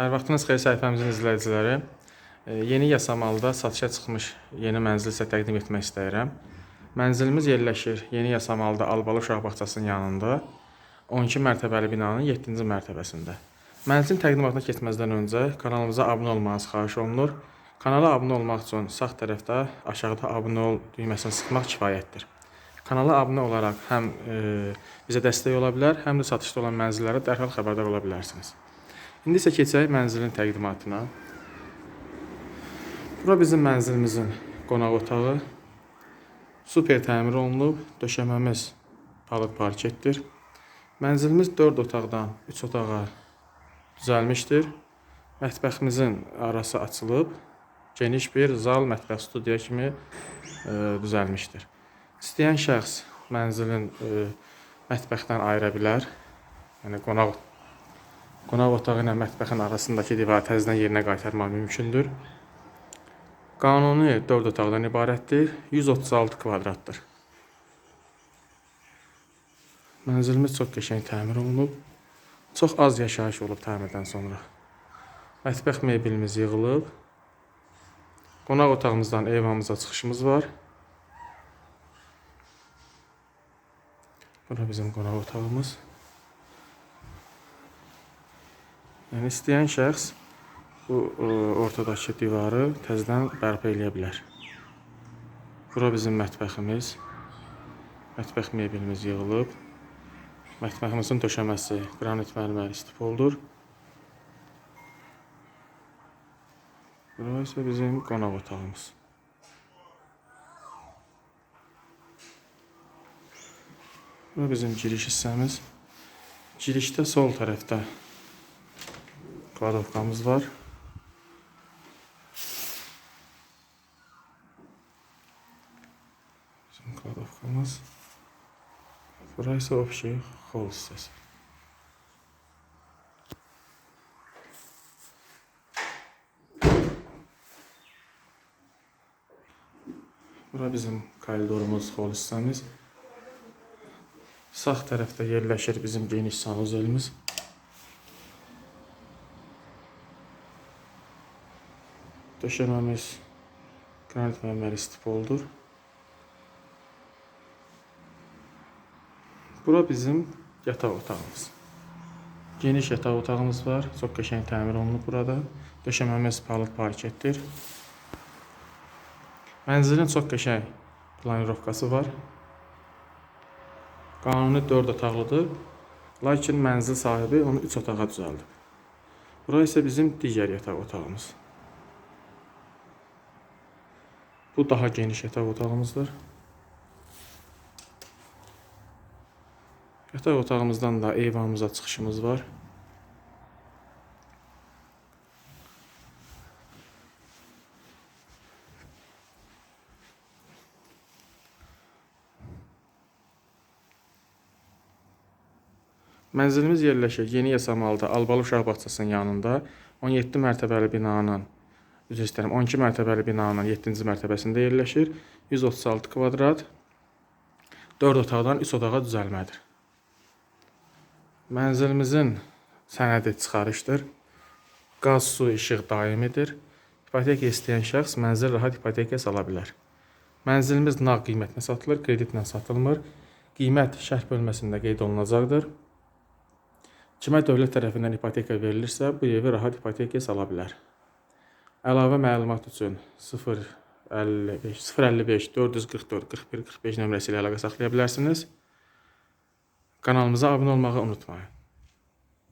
Hər vaxtınız xeyir səhifəmizin izləyiciləri. E, Yeni Yasamalda satışa çıxmış yeni mənzil sizə təqdim etmək istəyirəm. Mənzilimiz yerləşir Yeni Yasamalda Albalı uşaq bağçasının yanında 12 mərtəbəli binanın 7-ci mərtəbəsində. Mənzilin təqdimatına keçməzdən öncə kanalımıza abunə olmanızı xahiş olunur. Kanala abunə olmaq üçün sağ tərəfdə aşağıda abunə ol düyməsini sıxmaq kifayətdir. Kanala abunə olaraq həm e, bizə dəstək ola bilər, həm də satışda olan mənzillərə dərhal xəbərdar ola bilərsiniz. İndi isə keçək mənzilin təqdimatına. Bura bizim mənzilimizin qonaq otağı. Super təmir olunub, döşəməmiz palıd parketdir. Mənzilimiz 4 otaqdan 3 otağa düzəlmişdir. Mətbəximizin arası açılıb, geniş bir zal, mətbəx, studiya kimi e, düzəlmişdir. İstəyən şəxs mənzilin e, mətbəxdən ayıra bilər. Yəni qonaq qonaq otağı ilə mətbəxin arasındakı divarı təzədən yerinə qaytarmaq mümkündür. Qanuni 4 otaqdan ibarətdir. 136 kvadratdır. Mənzilimiz çox qəşəng təmir olunub. Çox az yaşayış olub təmirdən sonra. Mətbəx mebelimiz yığılıb. Qonaq otağımızdan eyvanımıza çıxışımız var. Bura bizim qonaq otağımız. Yəni istəyən şəxs bu ə, ortadakı divarı təzədən bərpa eləyə bilər. Bura bizim mətbəximiz. Mətbəx mebelimiz yığılıb. Mətbəximizin döşəməsi qranit mərmər istipoldur. Bura isə bizim qonaq otağımız. Bura bizim giriş hissəmiz. Girişdə sol tərəfdə kladovkamız var. Bizim kladovkamız. Burası ise общий hol hissəsi. Bura bizim koridorumuz, hol hissəmiz. Sağ tərəfdə yerləşir bizim geniş sanuzelimiz. Döşəməmiz qranit mərmər istipoldur. Bura bizim yataq otağımız. Geniş yataq otağımız var. Çox qəşəng təmir olunub burada. Döşəməmiz palıd parketdir. Mənzilin çox qəşəng planirovkası var. Qanuni 4 otaqlıdır. Lakin mənzil sahibi onu 3 otağa düzəldib. Bura isə bizim digər yataq otağımız. Bu daha geniş yataq otağımızdır. Yataq otağımızdan da eyvanımıza çıxışımız var. Mənzilimiz yerləşir Yeni Yasamalda Albalı uşaq bağçasının yanında 17 mərtəbəli binanın üzr istəyirəm 12 mərtəbəli binanın 7-ci mərtəbəsində yerləşir. 136 kvadrat 4 otaqdan 3 otağa düzəlmədir. Mənzilimizin sənədi çıxarışdır. Qaz, su, işıq daimidir. İpoteka istəyən şəxs mənzil rahat ipotekaya sala bilər. Mənzilimiz nağd qiymətinə satılır, kreditlə satılmır. Qiymət şərh bölməsində qeyd olunacaqdır. Kimə dövlət tərəfindən ipoteka verilirsə, bu evi rahat ipotekaya sala bilər. Əlavə məlumat üçün 055 055 444 41 45 nömrəsi ilə əlaqə saxlaya bilərsiniz. Kanalımıza abunə olmağı unutmayın.